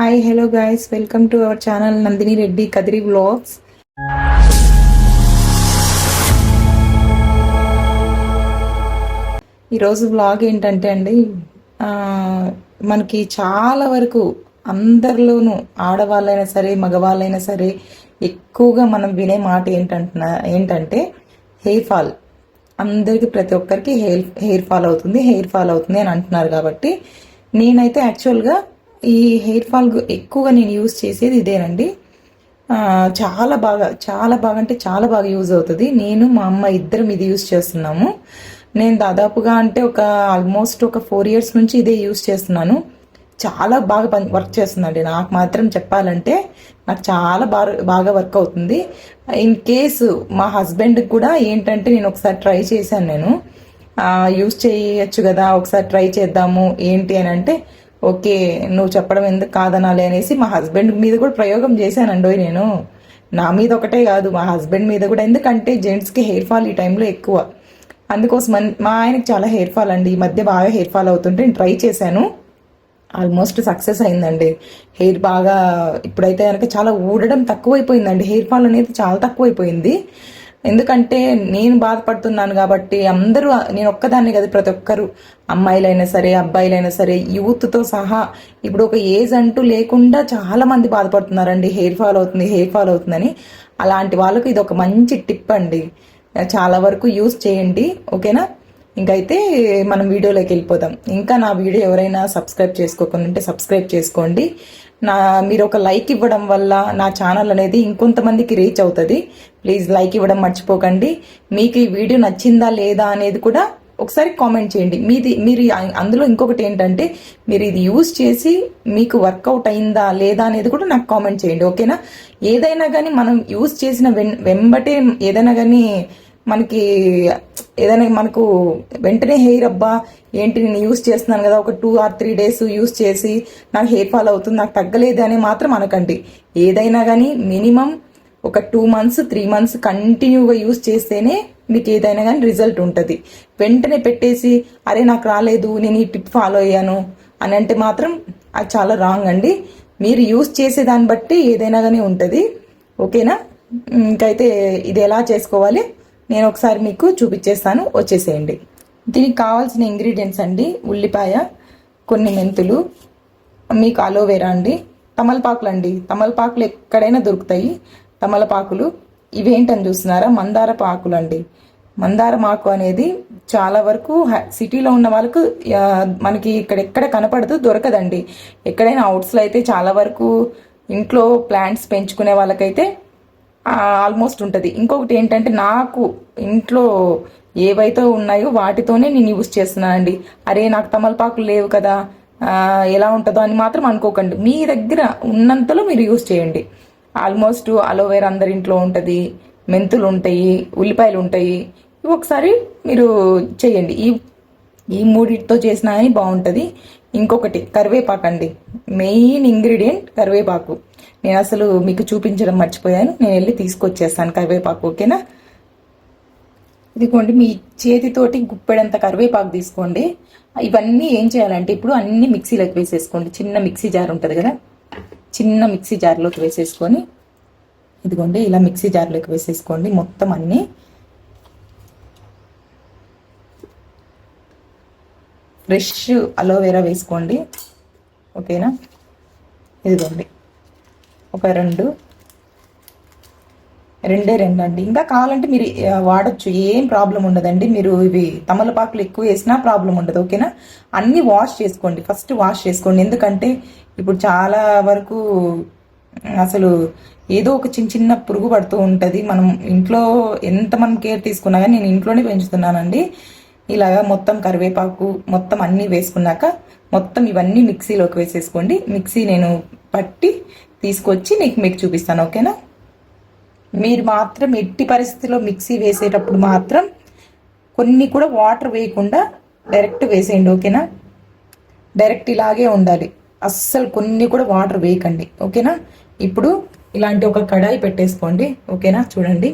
Hi hello guys welcome to our channel Nandini Reddy Kadiri vlogs ఈరోజు vlog ఏంటంటే అండి మనకి చాలా వరకు అందరిలోనూ ఆడవాళ్ళైనా సరే మగవాళ్ళైనా సరే ఎక్కువగా మనం వినే మాట ఏంటంటున్నా ఏంటంటే హెయిర్ ఫాల్ అందరికి ప్రతి ఒక్కరికి హెయిర్ హెయిర్ ఫాల్ అవుతుంది హెయిర్ ఫాల్ అవుతుంది అని అంటున్నారు కాబట్టి నేనైతే యాక్చువల్గా ఈ హెయిర్ ఫాల్ ఎక్కువగా నేను యూజ్ చేసేది ఇదేనండి. చాలా బాగా చాలా బాగా అంటే చాలా బాగా యూజ్ అవుతుంది. నేను మా అమ్మ ఇద్దరం ఇది యూజ్ చేస్తున్నాము. నేను దాదాపుగా అంటే ఒక ఆల్మోస్ట్ ఒక ఫోర్ ఇయర్స్ నుంచి ఇదే యూజ్ చేస్తున్నాను. చాలా బాగా పని వర్క్ చేస్తుందండి. నాకు మాత్రం చెప్పాలంటే నాకు చాలా బాగా బాగా వర్క్ అవుతుంది. ఇన్ కేసు మా హస్బెండ్కి కూడా ఏంటంటే నేను ఒకసారి ట్రై చేశాను నేను. యూజ్ చేయొచ్చు కదా ఒకసారి ట్రై చేద్దాము ఏంటి అని అంటే ఓకే నువ్వు చెప్పడం ఎందుకు కాదనాలి అనేసి మా హస్బెండ్ మీద కూడా ప్రయోగం చేశానండోయ్ నేను. నా మీద ఒకటే కాదు మా హస్బెండ్ మీద కూడా. ఎందుకంటే జెంట్స్కి హెయిర్ ఫాల్ ఈ టైంలో ఎక్కువ. అందుకోసం మా ఆయనకి చాలా హెయిర్ ఫాల్ అండి. ఈ మధ్య బాగా హెయిర్ ఫాల్ అవుతుంటే నేను ట్రై చేశాను. ఆల్మోస్ట్ సక్సెస్ అయిందండి. హెయిర్ బాగా ఇప్పుడైతే కనుక చాలా ఊడడం తక్కువైపోయిందండి. హెయిర్ ఫాల్ అనేది చాలా తక్కువైపోయింది. ఎందుకంటే నేను బాధపడుతున్నాను కాబట్టి అందరూ నేను ఒక్కదాన్ని కదా ప్రతి ఒక్కరు అమ్మాయిలైనా సరే అబ్బాయిలైనా సరే యూత్తో సహా ఇప్పుడు ఒక ఏజ్ అంటూ లేకుండా చాలా మంది బాధపడుతున్నారండి. హెయిర్ ఫాల్ అవుతుంది హెయిర్ ఫాల్ అవుతుందని. అలాంటి వాళ్ళకు ఇది ఒక మంచి టిప్ అండి. చాలా వరకు యూస్ చేయండి. ఓకేనా? ఇంకైతే మనం వీడియోలోకి వెళ్ళిపోదాం. ఇంకా నా వీడియో ఎవరైనా సబ్స్క్రైబ్ చేసుకోకుండా ఉంటే సబ్స్క్రైబ్ చేసుకోండి. నా మీరు ఒక లైక్ ఇవ్వడం వల్ల నా ఛానల్ అనేది ఇంకొంతమందికి రీచ్ అవుతుంది. ప్లీజ్ లైక్ ఇవ్వడం మర్చిపోకండి. మీకు ఈ వీడియో నచ్చిందా లేదా అనేది కూడా ఒకసారి కామెంట్ చేయండి. మీది మీరు అందులో ఇంకొకటి ఏంటంటే మీరు ఇది యూజ్ చేసి మీకు వర్కౌట్ అయిందా లేదా అనేది కూడా నాకు కామెంట్ చేయండి. ఓకేనా? ఏదైనా కానీ మనం యూజ్ చేసిన వెంబటే ఏదైనా కానీ మనకి ఏదైనా మనకు వెంటనే హెయిర్ అబ్బా ఏంటి నేను యూస్ చేస్తున్నాను కదా ఒక two or three days use చేసి నాకు హెయిర్ ఫాల్ అవుతుంది నాకు తగ్గలేదు అని మాత్రం అనకండి. ఏదైనా కానీ మినిమం ఒక టూ మంత్స్ త్రీ మంత్స్ కంటిన్యూగా యూస్ చేస్తేనే మీకు ఏదైనా కానీ రిజల్ట్ ఉంటుంది. వెంటనే పెట్టేసి అరే నాకు రాలేదు నేను ఈ టిప్ ఫాలో అయ్యాను అని అంటే మాత్రం అది చాలా రాంగ్ అండి. మీరు యూస్ చేసే దాన్ని బట్టి ఏదైనా కానీ ఉంటుంది. ఓకేనా? ఇంకైతే ఇది ఎలా చేసుకోవాలి? నేను ఒకసారి మీకు చూపించేస్తాను. వచ్చేసేయండి. దీనికి కావాల్సిన ఇంగ్రీడియంట్స్ అండి. ఉల్లిపాయ కొన్ని మెంతులు మీకు అలోవెరా అండి. తమలపాకులు అండి. తమలపాకులు ఎక్కడైనా దొరుకుతాయి. తమలపాకులు ఇవేంటని చూస్తున్నారా? మందార పాకులు అండి. మందార మాకు అనేది చాలా వరకు సిటీలో ఉన్న వాళ్ళకు మనకి ఇక్కడ ఎక్కడ కనపడదు దొరకదండి. ఎక్కడైనా అవుట్స్లో అయితే చాలా వరకు ఇంట్లో ప్లాంట్స్ పెంచుకునే వాళ్ళకైతే ఆల్మోస్ట్ ఉంటుంది. ఇంకొకటి ఏంటంటే నాకు ఇంట్లో ఏవైతే ఉన్నాయో వాటితోనే నేను యూజ్ చేస్తున్నానండి. అరే నాకు తమలపాకులు లేవు కదా ఎలా ఉంటుందో అని మాత్రం అనుకోకండి. మీ దగ్గర ఉన్నంతలో మీరు యూజ్ చేయండి. ఆల్మోస్ట్ అలోవేరా అందరి ఇంట్లో ఉంటుంది మెంతులు ఉంటాయి ఉల్లిపాయలు ఉంటాయి. ఇవి ఒకసారి మీరు చేయండి. ఈ ఈ మూడిటితో చేసినా కానీ బాగుంటుంది. ఇంకొకటి కరివేపాకు అండి మెయిన్ ఇంగ్రీడియంట్ కరివేపాకు. నేను అసలు మీకు చూపించడం మర్చిపోయాను. నేను వెళ్ళి తీసుకొచ్చేస్తాను కరివేపాకు ఓకేనా? ఇదిగోండి మీ చేతితోటి గుప్పెడంత కరివేపాకు తీసుకోండి. ఇవన్నీ ఏం చేయాలంటే ఇప్పుడు అన్ని మిక్సీలోకి వేసేసుకోండి. చిన్న మిక్సీ జార్ ఉంటుంది కదా? చిన్న మిక్సీ జార్లోకి వేసేసుకొని ఇదిగోండి ఇలా మిక్సీ జార్లోకి వేసేసుకోండి. మొత్తం అన్నీ ఫ్రెష్ అలోవెరా వేసుకోండి. ఓకేనా? ఇదిగోండి. ఒక రెండు. రెండే రెండు అండి ఇంకా కావాలంటే మీరు వాడచ్చు. ఏం ప్రాబ్లం ఉండదండి. మీరు ఇవి తమలపాకులు ఎక్కువ వేసినా ప్రాబ్లం ఉండదు ఓకేనా? అన్నీ వాష్ చేసుకోండి. ఫస్ట్ వాష్ చేసుకోండి. ఎందుకంటే ఇప్పుడు చాలా వరకు అసలు ఏదో ఒక చిన్న చిన్న పురుగు పడుతూ ఉంటుంది. మనం ఇంట్లో ఎంత మనం కేర్ తీసుకున్నా కానీ నేను ఇంట్లోనే పెంచుతున్నానండి. ఇలాగా మొత్తం కరివేపాకు మొత్తం అన్నీ వేసుకున్నాక మొత్తం ఇవన్నీ మిక్సీలోకి వేసేసుకోండి. మిక్సీ నేను పట్టి తీసుకొచ్చి నీకు మీకు చూపిస్తాను ఓకేనా? మీరు మాత్రం ఎట్టి పరిస్థితిలో మిక్సీ వేసేటప్పుడు మాత్రం కొన్ని కూడా వాటర్ వేయకుండా డైరెక్ట్ వేసేయండి ఓకేనా? డైరెక్ట్ ఇలాగే ఉండాలి. అస్సలు కొన్ని కూడా వాటర్ వేయకండి ఓకేనా? ఇప్పుడు ఇలాంటి ఒక కడాయి పెట్టేసుకోండి ఓకేనా? చూడండి.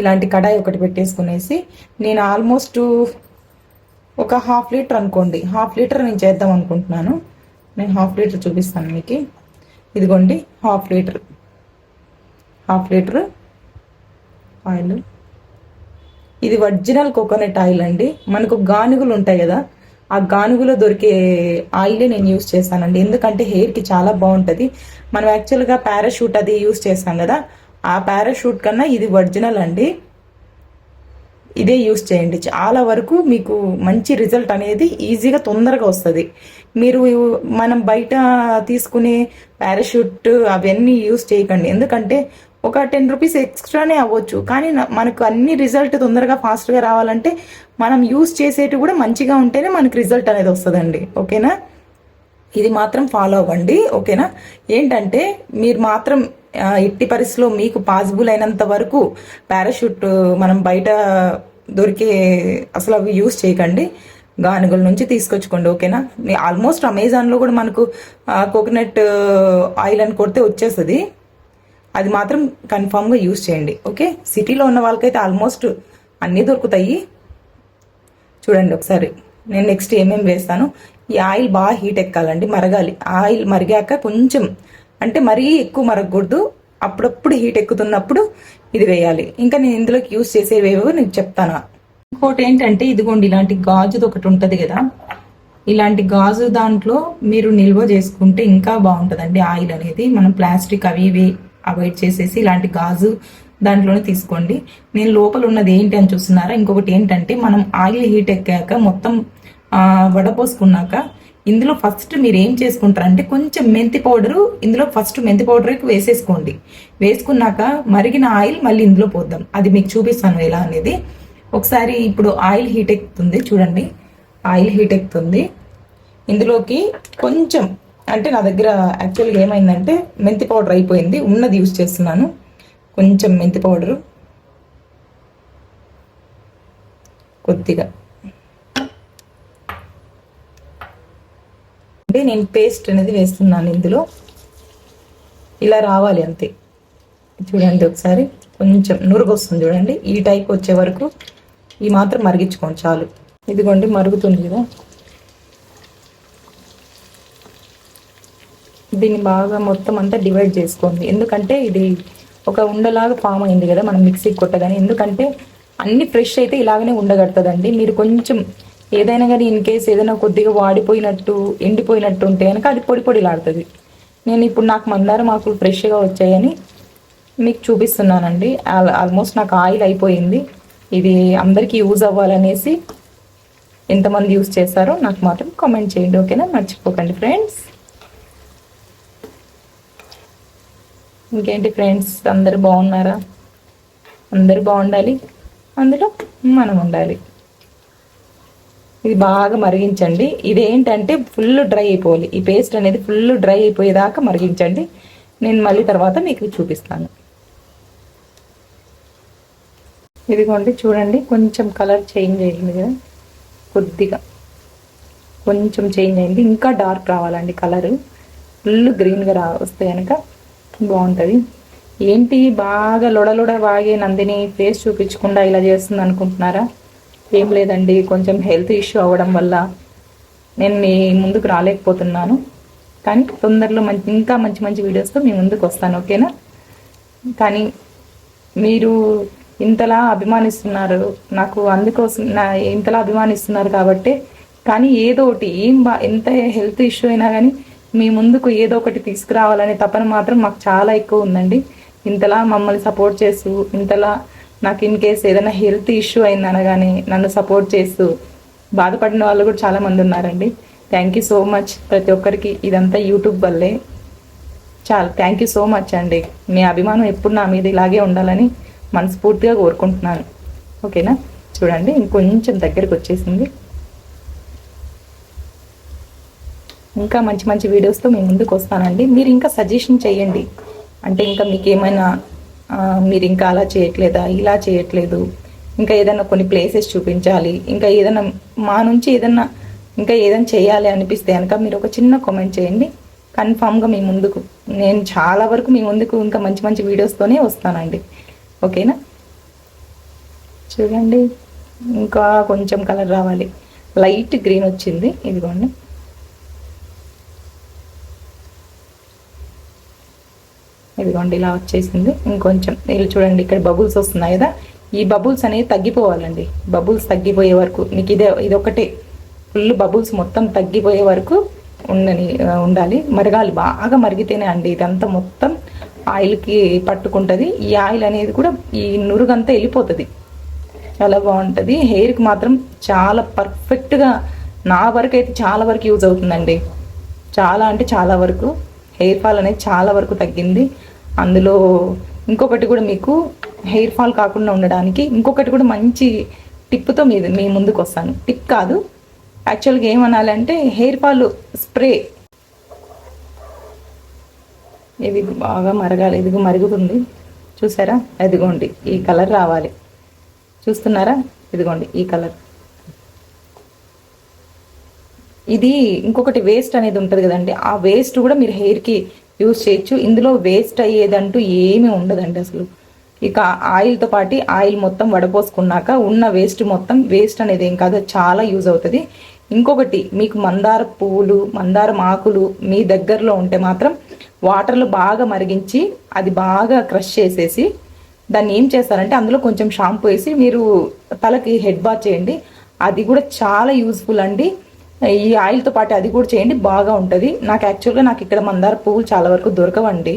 ఇలాంటి కడాయి ఒకటి పెట్టేసుకునేసి నేను ఆల్మోస్ట్ ఒక హాఫ్ లీటర్ అనుకోండి. హాఫ్ లీటర్ నేను చేద్దాం అనుకుంటున్నాను. నేను హాఫ్ లీటర్ చూపిస్తాను మీకు. ఇదిగోండి half litre half litre oil ఇది ఒరిజినల్ కోకోనట్ ఆయిల్ అండి. మనకు గానుగులు ఉంటాయి కదా ఆ గానుగులో దొరికే ఆయిలే నేను యూస్ చేశానండి. ఎందుకంటే హెయిర్కి చాలా బాగుంటుంది. మనం యాక్చువల్గా పారాషూట్ అది యూస్ చేస్తాం కదా ఆ పారాషూట్ కన్నా ఇది ఒరిజినల్ అండి. ఇదే యూస్ చేయండి. చాలా వరకు మీకు మంచి రిజల్ట్ అనేది ఈజీగా తొందరగా వస్తుంది. మీరు మనం బయట తీసుకునే పారాషూట్ అవన్నీ యూస్ చేయకండి. ఎందుకంటే ఒక టెన్ రూపీస్ ఎక్స్ట్రానే అవ్వచ్చు. కానీ మనకు అన్ని రిజల్ట్ తొందరగా ఫాస్ట్గా రావాలంటే మనం యూస్ చేసేటి కూడా మంచిగా ఉంటేనే మనకు రిజల్ట్ అనేది వస్తుందండి. ఓకేనా? ఇది మాత్రం ఫాలో అవ్వండి. ఓకేనా? ఏంటంటే మీరు మాత్రం ఎట్టి పరిస్థితిలో మీకు పాసిబుల్ అయినంత వరకు పారాషూట్ మనం బయట దొరికే అసలు అవి యూస్ చేయకండి. గానుగుల నుంచి తీసుకొచ్చుకోండి ఓకేనా? ఆల్మోస్ట్ అమెజాన్లో కూడా మనకు కోకోనట్ ఆయిల్ అని కొడితే వచ్చేస్తుంది. అది మాత్రం కన్ఫామ్గా యూస్ చేయండి ఓకే? సిటీలో ఉన్న వాళ్ళకైతే ఆల్మోస్ట్ అన్నీ దొరుకుతాయి. చూడండి ఒకసారి నేను నెక్స్ట్ ఏమేమి వేస్తాను? ఈ ఆయిల్ బాగా హీట్ ఎక్కాలండి మరగాలి. ఆయిల్ మరిగాక కొంచెం అంటే మరీ ఎక్కువ మరగకూడదు. అప్పుడప్పుడు హీట్ ఎక్కుతున్నప్పుడు ఇది వేయాలి. ఇంకా నేను ఇందులోకి యూస్ చేసేవేవో నేను చెప్తాను. ఇంకోటి ఏంటంటే ఇదిగోండి ఇలాంటి గాజుది ఒకటి ఉంటుంది కదా. ఇలాంటి గాజు దాంట్లో మీరు నిల్వ చేసుకుంటే ఇంకా బాగుంటుందండి ఆయిల్ అనేది. మనం ప్లాస్టిక్ అవి ఇవి అవాయిడ్ చేసేసి ఇలాంటి గాజు దాంట్లోనే తీసుకోండి. నేను లోపల ఉన్నది ఏంటి అని చూస్తున్నారా? ఇంకొకటి ఏంటంటే మనం ఆయిల్ హీట్ ఎక్కాక మొత్తం వడపోసుకున్నాక ఇందులో ఫస్ట్ మీరు ఏం చేసుకుంటారంటే కొంచెం మెంతి పౌడరు ఇందులో ఫస్ట్ మెంతి పౌడర్ వేసేసుకోండి. వేసుకున్నాక మరిగిన ఆయిల్ మళ్ళీ ఇందులో పోద్దాం. అది మీకు చూపిస్తాను ఎలా అనేది. ఒకసారి ఇప్పుడు ఆయిల్ హీట్ ఎక్కుతుంది చూడండి. ఆయిల్ హీట్ ఎక్కుతుంది. ఇందులోకి కొంచెం అంటే నా దగ్గర యాక్చువల్గా ఏమైందంటే మెంతి పౌడర్ అయిపోయింది ఉన్నది యూజ్ చేస్తున్నాను. కొంచెం మెంతి పౌడరు. కొద్దిగా. అంటే నేను పేస్ట్ అనేది వేస్తున్నాను ఇందులో. ఇలా రావాలి అంతే. చూడండి ఒకసారి. కొంచెం నురుగు వస్తుంది చూడండి. ఈ టైప్ వచ్చే వరకు ఈ మాత్రం మరిగించుకోండి చాలు. ఇదిగోండి మరుగుతుంది కదా. దీన్ని బాగా మొత్తం అంతా డివైడ్ చేసుకోండి. ఎందుకంటే ఇది ఒక ఉండలాగా ఫామ్ అయింది కదా మనం మిక్సీకి కొట్టగానే. ఎందుకంటే అన్ని ఫ్రెష్ అయితే ఇలాగనే ఉండగడుతుందండి. మీరు కొంచెం ఏదైనా కానీ ఇన్ కేస్ ఏదైనా కొద్దిగా వాడిపోయినట్టు ఎండిపోయినట్టు ఉంటే కనుక అది పొడి పొడిలాడుతుంది. నేను ఇప్పుడు నాకు మందారం ఆకులు ఫ్రెష్గా వచ్చాయని మీకు చూపిస్తున్నానండి. ఆల్మోస్ట్ నాకు ఆయిల్ అయిపోయింది. ఇది అందరికీ యూజ్ అవ్వాలనేసి ఎంతమంది యూజ్ చేస్తారో నాకు మాత్రం కామెంట్ చేయండి ఓకేనా? మర్చిపోకండి ఫ్రెండ్స్. ఇంకేంటి ఫ్రెండ్స్? అందరు బాగున్నారా? అందరు బాగుండాలి. అందులో మనం ఉండాలి. ఇది బాగా మరిగించండి. ఇదేంటంటే ఫుల్ డ్రై అయిపోవాలి. ఈ పేస్ట్ అనేది ఫుల్ డ్రై అయిపోయేదాకా మరిగించండి. నేను మళ్ళీ తర్వాత మీకు చూపిస్తాను. ఇదిగోండి చూడండి కొంచెం కలర్ చేంజ్ అయింది కదా కొద్దిగా. కొంచెం చేంజ్ అయింది. ఇంకా డార్క్ రావాలండి కలర్. ఫుల్ గ్రీన్గా రా వస్తే కనుక బాగుంటుంది. ఏంటి బాగా లొడలొడ బాగే నందిని ఫేస్ చూపించకుండా ఇలా చేస్తుంది అనుకుంటున్నారా? ఏం లేదండి కొంచెం హెల్త్ ఇష్యూ అవ్వడం వల్ల నేను మీ ముందుకు రాలేకపోతున్నాను. కానీ తొందరలో మంచి ఇంకా మంచి మంచి వీడియోస్తో మీ ముందుకు వస్తాను ఓకేనా? కానీ మీరు ఇంతలా అభిమానిస్తున్నారు. నాకు అందుకోసం నా ఇంతలా అభిమానిస్తున్నారు కాబట్టి. కానీ ఏదో ఒకటి ఏం బా ఎంత హెల్త్ ఇష్యూ అయినా కానీ మీ ముందుకు ఏదో ఒకటి తీసుకురావాలనే తపన మాత్రం మాకు చాలా ఎక్కువ ఉందండి. ఇంతలా మమ్మల్ని సపోర్ట్ చేస్తూ ఇంతలా నాకు ఇన్ కేస్ ఏదైనా హెల్త్ ఇష్యూ అయిందనగానే నన్ను సపోర్ట్ చేస్తూ బాధపడిన వాళ్ళు కూడా చాలా మంది ఉన్నారండి. థ్యాంక్ యూ సో మచ్ ప్రతి ఒక్కరికి. ఇదంతా యూట్యూబ్ వల్లే. చాలా థ్యాంక్ యూ సో మచ్ అండి. మీ అభిమానం ఎప్పుడు నా మీద ఇలాగే ఉండాలని మనస్ఫూర్తిగా కోరుకుంటున్నాను. ఓకేనా? చూడండి ఇంకొంచెం దగ్గరికి వచ్చేసింది. ఇంకా మంచి మంచి వీడియోస్తో మేము ముందుకు వస్తానండి. మీరు ఇంకా సజెషన్ చేయండి. అంటే ఇంకా మీకు ఏమైనా మీరు ఇంకా అలా చేయట్లేదా? ఇలా చేయట్లేదు. ఇంకా ఏదైనా కొన్ని ప్లేసెస్ చూపించాలి. ఇంకా ఏదైనా మా నుంచి ఏదైనా ఇంకా ఏదైనా చేయాలి అనిపిస్తే కనుక మీరు ఒక చిన్న కామెంట్ చేయండి. కన్ఫామ్గా మీ ముందుకు నేను చాలా వరకు మీ ముందుకు ఇంకా మంచి మంచి వీడియోస్తోనే వస్తానండి. ఓకేనా? చూడండి ఇంకా కొంచెం కలర్ రావాలి. లైట్ గ్రీన్ వచ్చింది ఇదిగోండి. ఇదిగోండి ఇలా వచ్చేసింది. ఇంకొంచెం వీళ్ళు చూడండి ఇక్కడ బబుల్స్ వస్తున్నాయి కదా? ఈ బబుల్స్ అనేవి తగ్గిపోవాలండి. బబుల్స్ తగ్గిపోయే వరకు మీకు ఇదే ఇదొకటే ఫుల్ బబుల్స్ మొత్తం తగ్గిపోయే వరకు ఉండని ఉండాలి. మరగాలి బాగా మరిగితేనే అండి ఇదంతా మొత్తం ఆయిల్కి పట్టుకుంటుంది. ఈ ఆయిల్ అనేది కూడా ఈ నురుగంతా వెళ్ళిపోతుంది. చాలా బాగుంటుంది. హెయిర్కి మాత్రం చాలా పర్ఫెక్ట్గా నా వరకు అయితే చాలా వరకు యూజ్ అవుతుందండి. చాలా అంటే చాలా వరకు. హెయిర్ ఫాల్ అనేది చాలా వరకు తగ్గింది. అందులో ఇంకొకటి కూడా మీకు హెయిర్ ఫాల్ కాకుండా ఉండడానికి ఇంకొకటి కూడా మంచి టిప్తో మీ మీ ముందుకు వస్తాను. టిప్ కాదు. యాక్చువల్గా ఏమనాలంటే హెయిర్ ఫాల్ స్ప్రే ఇది బాగా మరగాలి. ఇదిగో మరుగుతుంది. చూసారా? ఇదిగోండి ఈ కలర్ రావాలి. చూస్తున్నారా? ఇదిగోండి ఈ కలర్. ఇది ఇంకొకటి వేస్ట్ అనేది ఉంటుంది కదండి. ఆ వేస్ట్ కూడా మీరు హెయిర్కి యూజ్ చేయొచ్చు. ఇందులో వేస్ట్ అయ్యేదంటూ ఏమీ ఉండదండి అసలు. ఇక ఆయిల్తో పాటు ఆయిల్ మొత్తం వడపోసుకున్నాక ఉన్న వేస్ట్ మొత్తం వేస్ట్ అనేది ఏం కాదు చాలా యూజ్ అవుతుంది. ఇంకొకటి మీకు మందార పువ్వులు మందారం ఆకులు మీ దగ్గరలో ఉంటే మాత్రం వాటర్లో బాగా మరిగించి అది బాగా క్రష్ చేసేసి దాన్ని ఏం చేస్తారంటే అందులో కొంచెం షాంపూ వేసి మీరు తలకి హెడ్ బాత్ చేయండి. అది కూడా చాలా యూజ్ఫుల్ అండి. ఈ ఆయిల్తో పాటు అది కూడా చేయండి బాగా ఉంటుంది. నాకు యాక్చువల్గా నాకు ఇక్కడ మందార పువ్వులు చాలా వరకు దొరకవండి.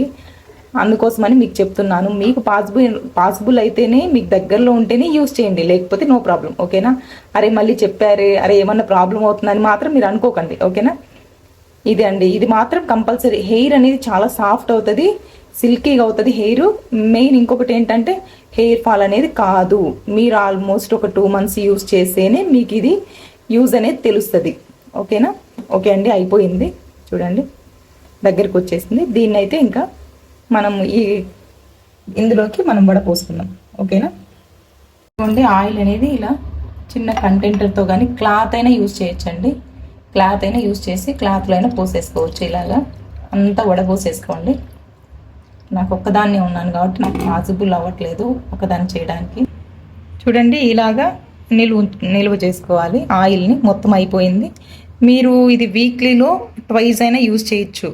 అందుకోసమని మీకు చెప్తున్నాను. మీకు పాసిబుల్ పాసిబుల్ అయితేనే మీకు దగ్గరలో ఉంటేనే యూస్ చేయండి. లేకపోతే నో ప్రాబ్లం ఓకేనా? అరే మళ్ళీ చెప్పారే అరే ఏమన్నా ప్రాబ్లం అవుతుందని మాత్రం మీరు అనుకోకండి ఓకేనా? ఇది అండి. ఇది మాత్రం కంపల్సరీ. హెయిర్ అనేది చాలా సాఫ్ట్ అవుతుంది సిల్కీగా అవుతుంది హెయిర్. మెయిన్ ఇంకొకటి ఏంటంటే హెయిర్ ఫాల్ అనేది కాదు. మీరు ఆల్మోస్ట్ ఒక టూ మంత్స్ యూస్ చేస్తేనే మీకు ఇది యూజ్ అనేది తెలుస్తుంది. ఓకేనా? ఓకే అండి అయిపోయింది. చూడండి దగ్గరికి వచ్చేసింది. దీన్ని అయితే ఇంకా మనం ఈ ఇందులోకి మనం వడపోసుకుందాం ఓకేనా? చూడండి ఆయిల్ అనేది ఇలా చిన్న కంటెంటర్తో కానీ క్లాత్ అయినా యూజ్ చేయొచ్చండి. క్లాత్ అయినా యూజ్ చేసి క్లాత్లో అయినా పోసేసుకోవచ్చు ఇలాగా. అంతా వడపోసేసుకోండి నాకు ఒక్కదాన్నే ఉన్నాను కాబట్టి నాకు పాసిబుల్ అవ్వట్లేదు ఒకదాన్ని చేయడానికి. చూడండి ఇలాగా నిలువ నిల్వ చేసుకోవాలి. ఆయిల్ని మొత్తం అయిపోయింది. మీరు ఇది వీక్లీలో ట్వైజ్ అయినా యూజ్ చేయొచ్చు.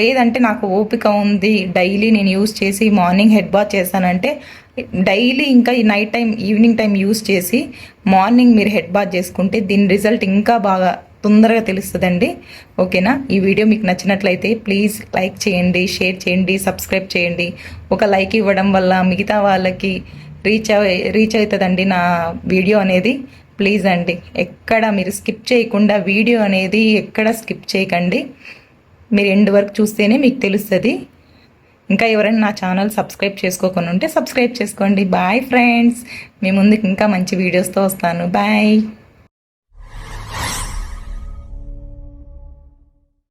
లేదంటే నాకు ఓపిక ఉంది డైలీ నేను యూజ్ చేసి మార్నింగ్ హెడ్ బాత్ చేశానంటే డైలీ ఇంకా ఈ night time evening time use చేసి మార్నింగ్ మీరు హెడ్ బాత్ చేసుకుంటే దీని రిజల్ట్ ఇంకా బాగా తొందరగా తెలుస్తుందండి. ఓకేనా? ఈ వీడియో మీకు నచ్చినట్లయితే ప్లీజ్ లైక్ చేయండి షేర్ చేయండి సబ్స్క్రైబ్ చేయండి. ఒక లైక్ ఇవ్వడం వల్ల మిగతా వాళ్ళకి రీచ్ రీచ్ అవుతుందండి నా వీడియో అనేది. ప్లీజ్ అండి ఎక్కడ మీరు స్కిప్ చేయకుండా వీడియో అనేది ఎక్కడ స్కిప్ చేయకండి. మీరు ఎండ్ వరకు చూస్తేనే మీకు తెలుస్తుంది. ఇంకా ఎవరైనా నా ఛానల్ సబ్స్క్రైబ్ చేసుకోకుండా ఉంటే సబ్స్క్రైబ్ చేసుకోండి. బాయ్ ఫ్రెండ్స్ మీ ముందుకు ఇంకా మంచి వీడియోస్తో వస్తాను. బాయ్.